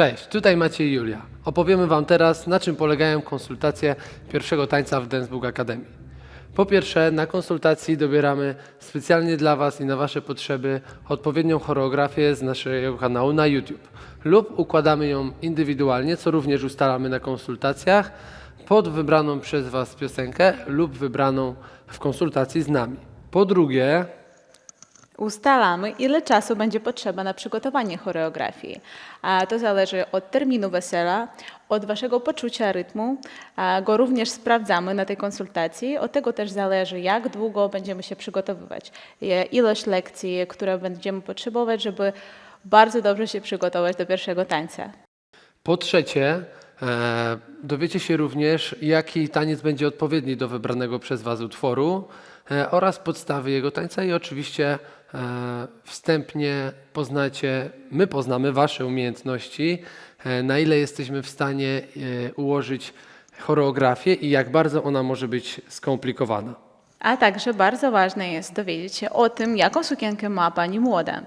Cześć, tutaj Maciej i Julia. Opowiemy Wam teraz, na czym polegają konsultacje pierwszego tańca w Dance Book Academy. Po pierwsze, na konsultacji dobieramy specjalnie dla Was i na Wasze potrzeby odpowiednią choreografię z naszego kanału na YouTube. Lub układamy ją indywidualnie, co również ustalamy na konsultacjach, pod wybraną przez Was piosenkę lub wybraną w konsultacji z nami. Po drugie, Ustalamy, ile czasu będzie potrzeba na przygotowanie choreografii. A to zależy od terminu wesela, od waszego poczucia rytmu. A go również sprawdzamy na tej konsultacji. Od tego też zależy, jak długo będziemy się przygotowywać. Ilość lekcji, które będziemy potrzebować, żeby bardzo dobrze się przygotować do pierwszego tańca. Po trzecie, dowiecie się również, jaki taniec będzie odpowiedni do wybranego przez Was utworu e, oraz podstawy jego tańca i oczywiście e, wstępnie poznacie, my poznamy Wasze umiejętności, e, na ile jesteśmy w stanie e, ułożyć choreografię i jak bardzo ona może być skomplikowana. A także bardzo ważne jest dowiedzieć się o tym, jaką sukienkę ma pani młoda,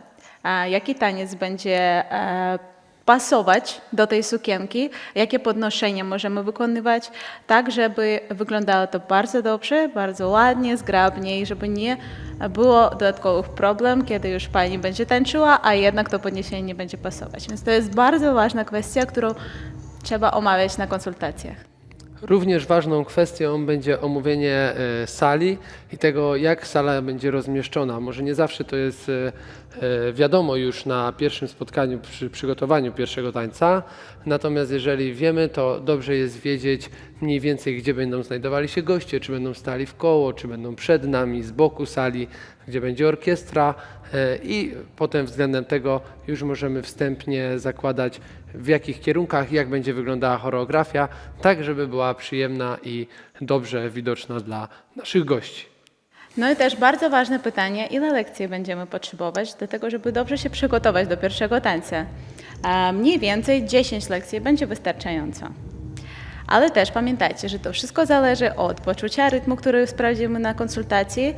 jaki taniec będzie e, pasować do tej sukienki, jakie podnoszenia możemy wykonywać, tak żeby wyglądało to bardzo dobrze, bardzo ładnie, zgrabnie i żeby nie było dodatkowych problem, kiedy już pani będzie tańczyła, a jednak to podniesienie nie będzie pasować. Więc to jest bardzo ważna kwestia, którą trzeba omawiać na konsultacjach. Również ważną kwestią będzie omówienie e, sali i tego, jak sala będzie rozmieszczona. Może nie zawsze to jest e, e, wiadomo już na pierwszym spotkaniu przy przygotowaniu pierwszego tańca, natomiast jeżeli wiemy, to dobrze jest wiedzieć mniej więcej, gdzie będą znajdowali się goście, czy będą stali w koło, czy będą przed nami, z boku sali, gdzie będzie orkiestra e, i potem względem tego już możemy wstępnie zakładać w jakich kierunkach, jak będzie wyglądała choreografia, tak żeby była przyjemna i dobrze widoczna dla naszych gości. No i też bardzo ważne pytanie, ile lekcji będziemy potrzebować do tego, żeby dobrze się przygotować do pierwszego tańca. A Mniej więcej 10 lekcji będzie wystarczająco. Ale też pamiętajcie, że to wszystko zależy od poczucia rytmu, który sprawdzimy na konsultacji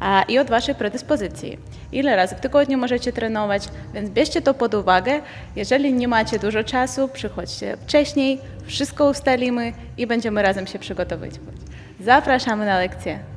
a, i od Waszej predyspozycji. Ile razy w tygodniu możecie trenować, więc bierzcie to pod uwagę. Jeżeli nie macie dużo czasu, przychodźcie wcześniej, wszystko ustalimy i będziemy razem się przygotowywać. Zapraszamy na lekcję.